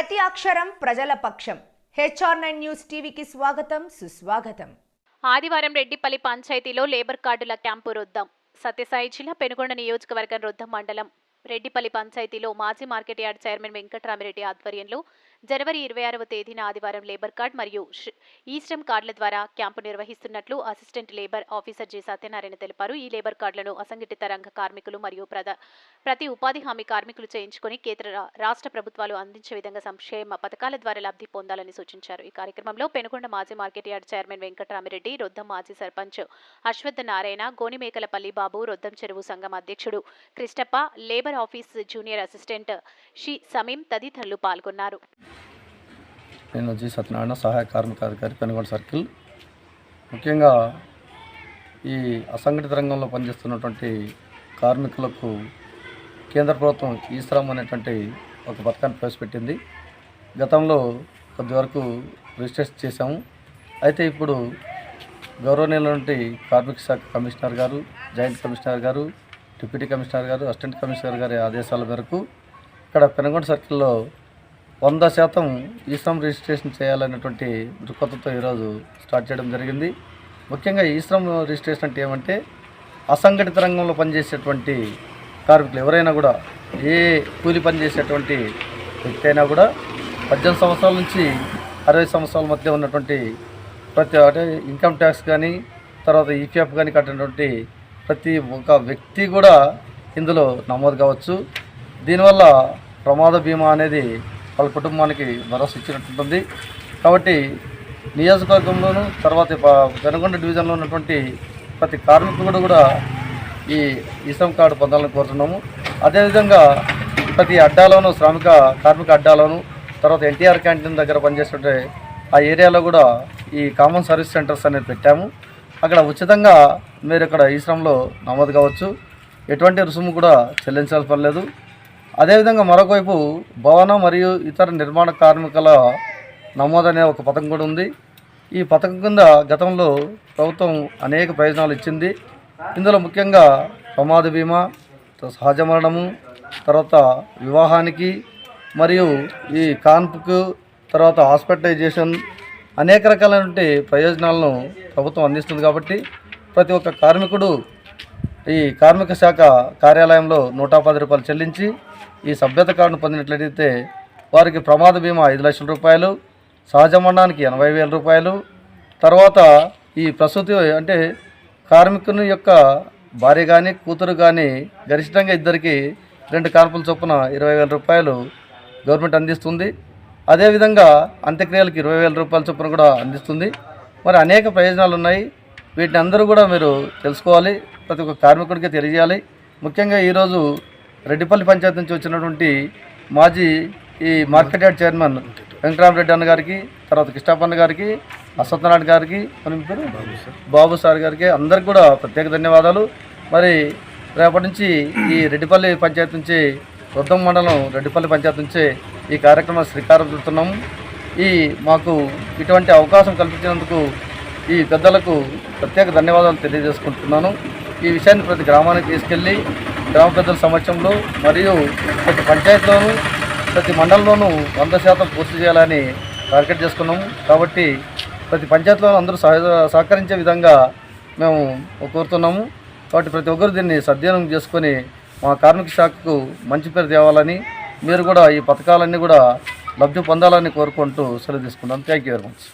ప్రతి అక్షరం ప్రజల పక్షం. హెచ్ఆర్ నైన్ న్యూస్ టీవీకి స్వాగతం సుస్వాగతం. ఆదివారం రెడ్డిపల్లి పంచాయతీలో లేబర్ కార్డుల క్యాంపు రుద్దం. సత్యసాయి జిల్లా పెనుగొండ నియోజకవర్గం రుద్దం మండలం. రెడ్డిపల్లి పంచాయతీలో మాజీ మార్కెట్ యార్డ్ చైర్మన్ వెంకట్రామిరెడ్డి ఆధ్వర్యంలో జనవరి ఇరవై ఆరవ తేదీన ఆదివారం లేబర్ కార్డ్ మరియు ఈశ్రమ్ ఈ శ్రమ్ కార్డుల ద్వారా క్యాంపు నిర్వహిస్తున్నట్లు assistant labour officer J. Satyanarayana తెలిపారు. ఈ లేబర్ కార్డులను అసంఘటిత రంగ కార్మికులు మరియు ప్రతి ఉపాధి హామీ కార్మికులు చేయించుకొని కేంద్ర రాష్ట్ర ప్రభుత్వాలు అందించే విధంగా సంక్షేమ పథకాల ద్వారా లబ్ధి పొందాలని సూచించారు. ఈ కార్యక్రమంలో పెనుగొండ మాజీ market yard chairman Venkataramireddy Roddam మాజీ సర్పంచ్ అశ్వత్థ నారాయణ గోనిమేకలపల్లి బాబు రొద్దం చెరువు సంఘం అధ్యక్షుడు Krishnappa labour office junior assistant షి సమీం తదితరులు పాల్గొన్నారు. నేను వచ్చి సత్యనారాయణ సహాయ కార్మిక అధికారి పెనుగొండ సర్కిల్. ముఖ్యంగా ఈ అసంఘటిత రంగంలో పనిచేస్తున్నటువంటి కార్మికులకు కేంద్ర ప్రభుత్వం ఈ శ్రమ్ అనేటువంటి ఒక పథకాన్ని ప్రవేశపెట్టింది. గతంలో కొద్ది వరకు రిజిస్ట్రేషన్ చేశాము. అయితే ఇప్పుడు గౌరవనీయులైనటువంటి కార్మిక శాఖ కమిషనర్ గారు జాయింట్ కమిషనర్ గారు డిప్యూటీ కమిషనర్ గారు అసిస్టెంట్ కమిషనర్ గారి ఆదేశాల మేరకు ఇక్కడ పెనగొండ సర్కిల్లో వంద శాతం ఈ శ్రమ్ రిజిస్ట్రేషన్ చేయాలనేటువంటి దృక్పథంతో ఈరోజు స్టార్ట్ చేయడం జరిగింది. ముఖ్యంగా ఈ శ్రమ్ రిజిస్ట్రేషన్ అంటే ఏమంటే అసంఘటిత రంగంలో పనిచేసేటువంటి కార్మికులు ఎవరైనా కూడా ఏ కూలి పనిచేసేటువంటి వ్యక్తి అయినా కూడా పద్దెనిమిది సంవత్సరాల నుంచి అరవై సంవత్సరాల మధ్య ఉన్నటువంటి ప్రతి అంటే ఇన్కమ్ ట్యాక్స్ కానీ తర్వాత ఈపీఎఫ్ కానీ కట్టినటువంటి ప్రతి ఒక్క వ్యక్తి కూడా ఇందులో నమోదు కావచ్చు. దీనివల్ల ప్రమాద బీమా అనేది వాళ్ళ కుటుంబానికి భరోసా ఇచ్చినట్టుంటుంది. కాబట్టి నియోజకవర్గంలోను తర్వాత జనగొండ డివిజన్లో ఉన్నటువంటి ప్రతి కార్మికుడు కూడా ఈ ఇసం కార్డు పొందాలని కోరుతున్నాము. అదేవిధంగా ప్రతి అడ్డాలోను శ్రామిక కార్మిక అడ్డాలోను తర్వాత ఎన్టీఆర్ క్యాంటీన్ దగ్గర పనిచేస్తుంటే ఆ ఏరియాలో కూడా ఈ కామన్ సర్వీస్ సెంటర్స్ అనేది పెట్టాము. అక్కడ ఉచితంగా మీరు ఇక్కడ ఈ శ్రమలో నమోదు కావచ్చు. ఎటువంటి రుసుము కూడా చెల్లించాల్సి పర్లేదు అదేవిధంగా మరొక వైపు భవన మరియు ఇతర నిర్మాణ కార్మికుల నమోదు అనే ఒక పథకం కూడా ఉంది. ఈ పథకం కింద గతంలో ప్రభుత్వం అనేక ప్రయోజనాలు ఇచ్చింది. ఇందులో ముఖ్యంగా ప్రమాద బీమా సహజ మరణము తర్వాత వివాహానికి మరియు ఈ కాన్పుకు తర్వాత హాస్పిటలైజేషన్ అనేక రకాలైనటువంటి ప్రయోజనాలను ప్రభుత్వం అందిస్తుంది కాబట్టి ప్రతి ఒక్క కార్మికుడు ఈ కార్మిక శాఖ కార్యాలయంలో నూట పది రూపాయలు చెల్లించి ఈ సభ్యత కార్డును పొందినట్లయితే వారికి ప్రమాద బీమా ఐదు లక్షల రూపాయలు సహజ మరణానికి ఎనభై వేల రూపాయలు. తర్వాత ఈ ప్రసూతి అంటే కార్మికుని యొక్క భార్య కానీ కూతురు కానీ గరిష్టంగా ఇద్దరికి రెండు కార్పుల చొప్పున ఇరవై వేల రూపాయలు గవర్నమెంట్ అందిస్తుంది. అదేవిధంగా అంత్యక్రియలకు ఇరవై వేల రూపాయల చొప్పున కూడా అందిస్తుంది. మరి అనేక ప్రయోజనాలు ఉన్నాయి. వీటిని అందరూ కూడా మీరు తెలుసుకోవాలి. ప్రతి ఒక్క కార్మికుడికి తెలియజేయాలి. ముఖ్యంగా ఈరోజు రెడ్డిపల్లి పంచాయతీ నుంచి వచ్చినటువంటి మాజీ ఈ మార్కెట్ యార్డ్ చైర్మన్ వెంకటరామరెడ్డి అన్న గారికి తర్వాత కృష్ణాపన్న గారికి అశ్వత్థనారాయణ గారికి? బాబు సార్. గారికి అందరికి కూడా ప్రత్యేక ధన్యవాదాలు. మరి రేపటి నుంచి ఈ రెడ్డిపల్లి పంచాయతీ నుంచి వృద్ధం మండలం రెడ్డిపల్లి పంచాయతీ నుంచి ఈ కార్యక్రమం శ్రీకారం చుడుతున్నాము ఈ మాకు ఇటువంటి అవకాశం కల్పించినందుకు ఈ పెద్దలకు ప్రత్యేక ధన్యవాదాలు తెలియజేసుకుంటున్నాను. ఈ విషయాన్ని ప్రతి గ్రామానికి తీసుకెళ్ళి గ్రామ పెద్దల సమక్షంలో మరియు ప్రతి పంచాయతీలోనూ ప్రతి మండలంలోనూ వంద శాతం పూర్తి చేయాలని టార్గెట్ చేసుకున్నాము. కాబట్టి ప్రతి పంచాయతీలో అందరూ సహ సహకరించే విధంగా మేము కోరుతున్నాము. కాబట్టి ప్రతి ఒక్కరు దీన్ని సద్వినియోగం చేసుకొని మా కార్మిక శాఖకు మంచి పేరు తేవాలని మీరు కూడా ఈ పథకాలన్నీ కూడా లబ్ధి పొందాలని కోరుకుంటూ సెలవు తీసుకున్నాను థ్యాంక్ యూ వెరీ మచ్